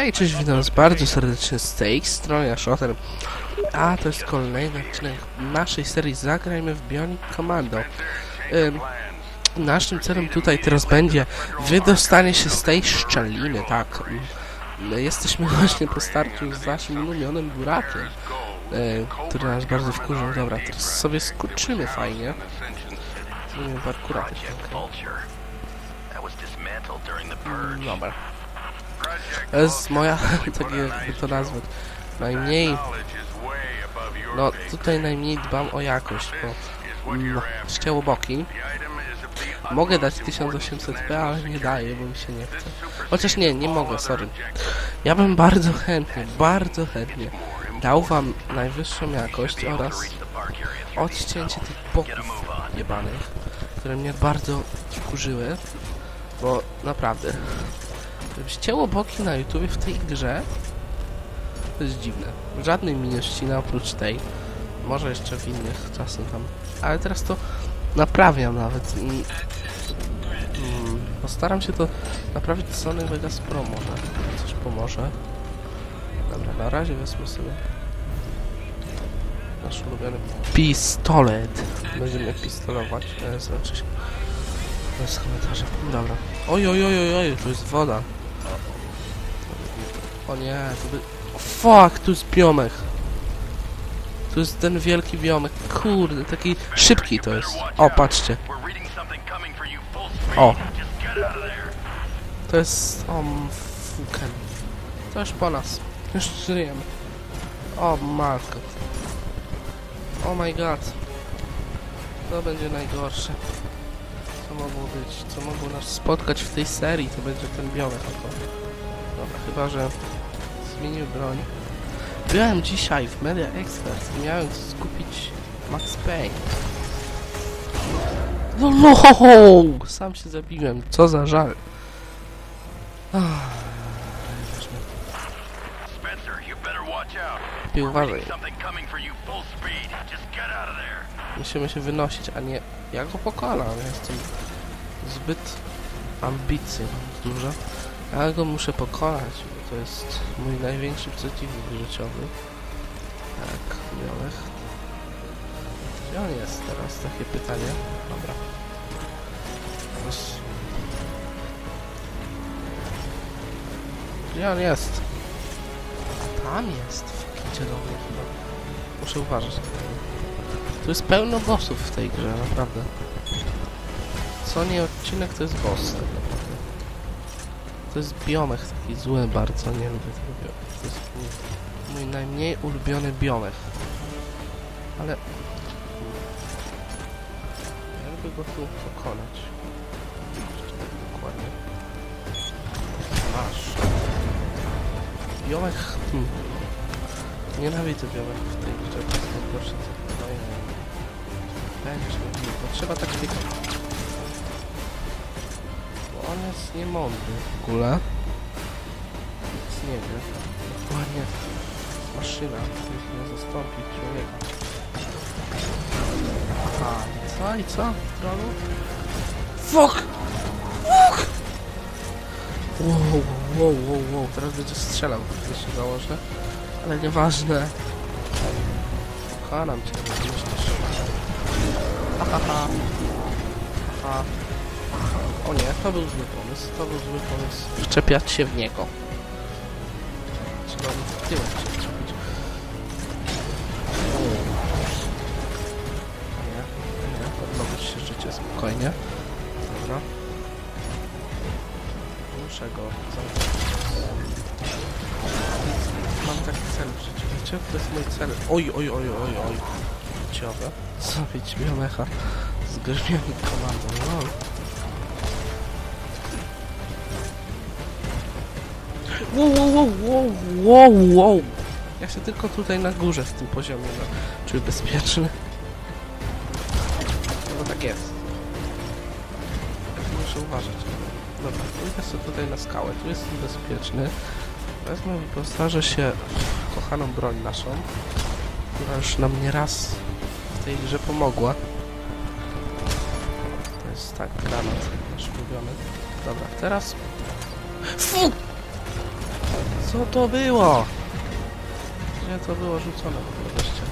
Hej, cześć, witam was bardzo serdecznie z tej strony, Ashoter. A to jest kolejny odcinek naszej serii Zagrajmy w Bionic Commando. Ym, naszym celem tutaj teraz będzie wydostanie się z tej szczeliny, tak. My jesteśmy właśnie po starciu z naszym ulubionym burakiem, y, który nas bardzo wkurzył. Dobra, teraz sobie skoczymy fajnie. Zrobimy parkura też. Dobra. To jest moja, tak jakby to nazwać, najmniej, no tutaj najmniej dbam o jakość, bo mm, ścięło boki. Mogę dać 1800p, ale nie daję, bo mi się nie chce. Chociaż nie, nie mogę, sorry. Ja bym bardzo chętnie, bardzo chętnie dał wam najwyższą jakość oraz odcięcie tych boków jebanych, które mnie bardzo wkurzyły, bo naprawdę żeby ścięło boki na YouTube w tej grze to jest dziwne. Żadnej mi nie ścina oprócz tej. Może jeszcze w innych czasem tam. Ale teraz to naprawiam nawet i mm, postaram się to naprawić z Sony Vegas Pro może. Coś pomoże. Dobra, na razie wezmę sobie nasz ulubiony pistolet. Będziemy pistolować. E, się. Bez komentarza. Dobra. Oj, oj, oj, oj, oj, to jest woda. O nie, to by... Fuck, tu jest biomek. Tu jest ten wielki biomek. Kurde, taki szybki to jest. O, patrzcie. O. To jest... O, fuken. To już po nas. Już żyjemy. O, matko. Oh my god. To będzie najgorsze. Co mogło być? Co mogło nas spotkać w tej serii? To będzie ten biomek. Dobra, chyba że zmienił broń. Byłem dzisiaj w Media Expert i miałem skupić Max Payne. No no! Sam się zabiłem, co za żal. Lepiej uważaj. Musimy się wynosić, a nie... Ja go pokonam, ja jestem zbyt ambitny, dużo. Ja go muszę pokonać, to jest mój największy przeciwnik życiowy. Tak, Miolech. Gdzie on jest teraz? Takie pytanie. Dobra. Gdzie on jest? Tam jest, w zielony chyba. Muszę uważać. Tu jest pełno bossów w tej grze, naprawdę. Co nie odcinek to jest boss. To jest biomech taki zły bardzo, nie lubię tego biomecha. To jest mój, mój najmniej ulubiony biomech. Ale... Ja lubię go tu pokonać. Tak dokładnie. Masz. Biomech... Hmm. Nienawidzę biomech w tej grze, to jest najgorsze co będzie, bo trzeba tak biegać. On jest niemądry w ogóle. Nic nie wie. Dokładnie maszyna, nie zastąpi człowieka. Aha, i co? I co? Trolu? Fuck! Fuck! Wow, wow, wow, wow, teraz będzie strzelał, to się założę. Ale nieważne. Kocham cię, myślisz. Haha. Aha. O nie, to był zły pomysł, to był zły pomysł. Wczepiać się w niego. Trzeba mu tyłem się wczepić. Nie, nie, odnowić się życie spokojnie. Dobra. Muszę go zamknąć. Mam taki cel w życiu, wiecie? To jest mój cel. Oj, oj, oj, oj, oj. Ciowe. Zabić biomecha z grzmiami komandą, Wow, wow, wow, wow, wow. Ja się tylko tutaj na górze w tym poziomie no, czuję bezpieczny. No tak jest. Muszę uważać. Dobra, pójdę sobie tutaj na skałę, tu jestem bezpieczny. Wezmę, wyposażę się w kochaną broń naszą, która już nam nie raz w tej grze pomogła. To jest tak, granat nasz ulubiony. Dobra, teraz... Fu! Co to było? Gdzie to było rzucone w ogóle wreszcie?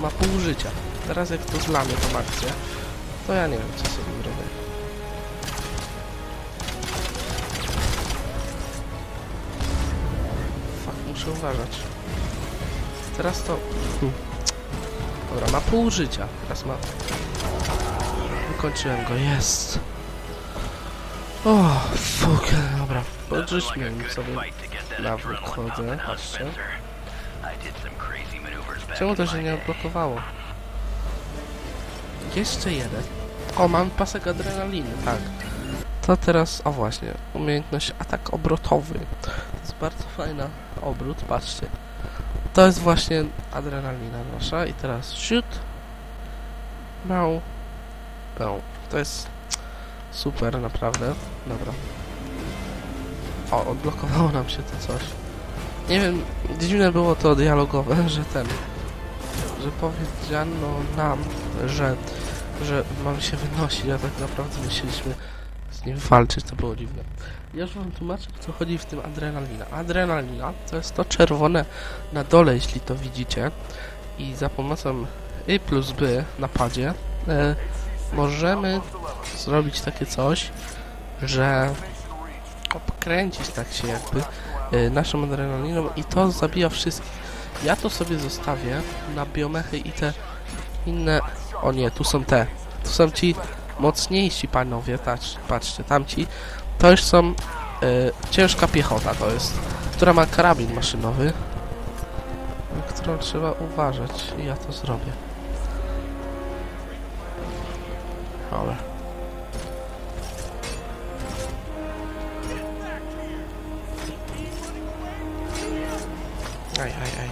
Ma pół życia. Teraz jak to zlamy tą akcję, to ja nie wiem co sobie robię. Fuck, muszę uważać. Teraz to... Hmm. Dobra, ma pół życia. Teraz ma... Wykończyłem go, jest. O, fuck, dobra. Podrzućmy sobie na wychodzę, patrzcie. Czemu to się nie odblokowało? Jeszcze jeden. O, mam pasek adrenaliny, tak. To teraz, o właśnie, umiejętność atak obrotowy. To jest bardzo fajna obrót, patrzcie. To jest właśnie adrenalina nasza i teraz shoot. No. No. To jest super, naprawdę. Dobra. O, odblokowało nam się to coś. Nie wiem, dziwne było to dialogowe, że ten, że powiedziano nam, że, że mamy się wynosić, a tak naprawdę musieliśmy z nim walczyć, to było dziwne. Ja już wam tłumaczę, co chodzi w tym adrenalina. Adrenalina to jest to czerwone na dole, jeśli to widzicie. I za pomocą Y plus B na padzie e, możemy zrobić takie coś, że obkręcić tak się jakby e, naszą adrenaliną i to zabija wszystkich. Ja to sobie zostawię na biomechy i te inne... O nie, tu są te. Tu są ci mocniejsi panowie, patrz, patrzcie, tamci. To już są e, ciężka piechota, to jest, która ma karabin maszynowy, na którą trzeba uważać i ja to zrobię. Dobra. Aj, aj, aj.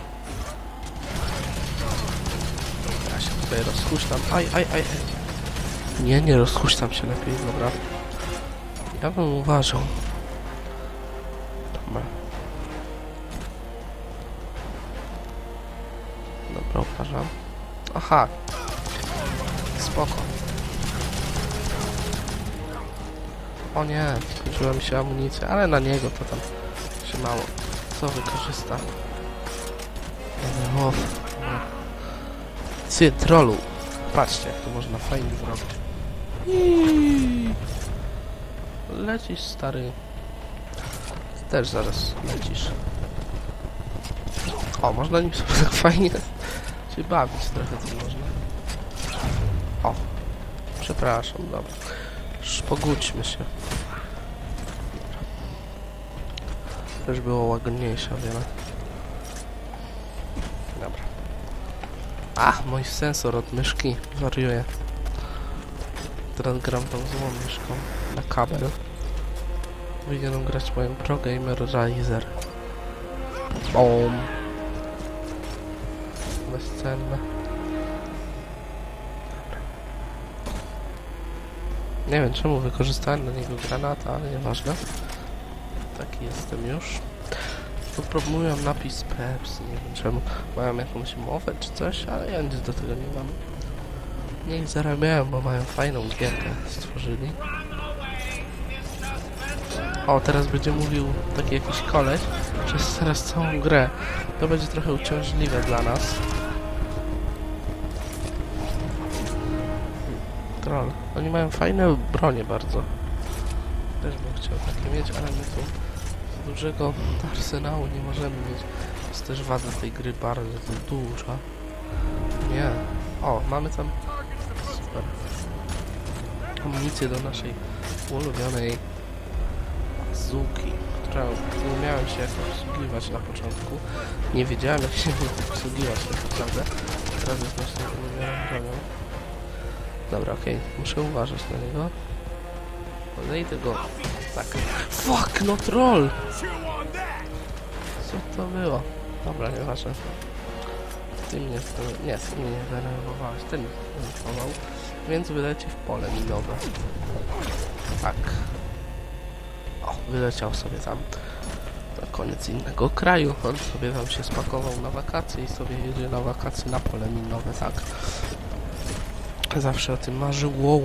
Ja się tutaj rozhuśtam. Aj, aj, aj, aj. Nie, nie rozhuśtam się lepiej, dobra. Ja bym uważał. Dobra. Dobra, uważam. Aha. Spoko. O nie, skończyła mi się amunicja, ale na niego to tam się mało co wykorzysta. O, Ty, trollu. Patrzcie, jak to można fajnie zrobić. Lecisz, stary. Też zaraz lecisz. O, można nim sobie tak fajnie się bawić trochę tym można. O, przepraszam, dobra. Już pogódźmy się. Też było łagodniejsze o wiele. Dobra. Ach, mój sensor od myszki wariuje. Teraz gram tą złą myszką na kabel. Powinienem grać moim Pro Gamer Riser. Boom. Bezcenne. Nie wiem czemu wykorzystałem na niego granata, ale nieważne. Taki jestem już. Próbują napis Pepsi, nie wiem czemu. Mają jakąś mowę czy coś, ale ja nic do tego nie mam. Niech zarabiają, bo mają fajną gierkę stworzyli. O, teraz będzie mówił taki jakiś koleś przez teraz całą grę. To będzie trochę uciążliwe dla nas. Troll. Oni mają fajne bronie bardzo. Też bym chciał takie mieć, ale my tu dużego arsenału nie możemy mieć. To jest też wada tej gry bardzo duża. Nie. O, mamy tam super amunicję do naszej ulubionej Zuki, która nie umiałem się jak obsługiwać na początku. Nie wiedziałem jak się obsługiwać tak naprawdę. Teraz jest naszą ulubioną. Dobra, okej, muszę uważać na niego. Odejdę go. Tak. Fuck, no troll! Co to było? Dobra, nieważne. Ty mnie, nie, ty mnie nie denerwowałeś, ten mnie denerwował. Więc wyleci w pole minowe. Tak. O, wyleciał sobie tam na koniec innego kraju. On sobie tam się spakował na wakacje i sobie jedzie na wakacje na pole minowe, tak. Zawsze o tym marzyło.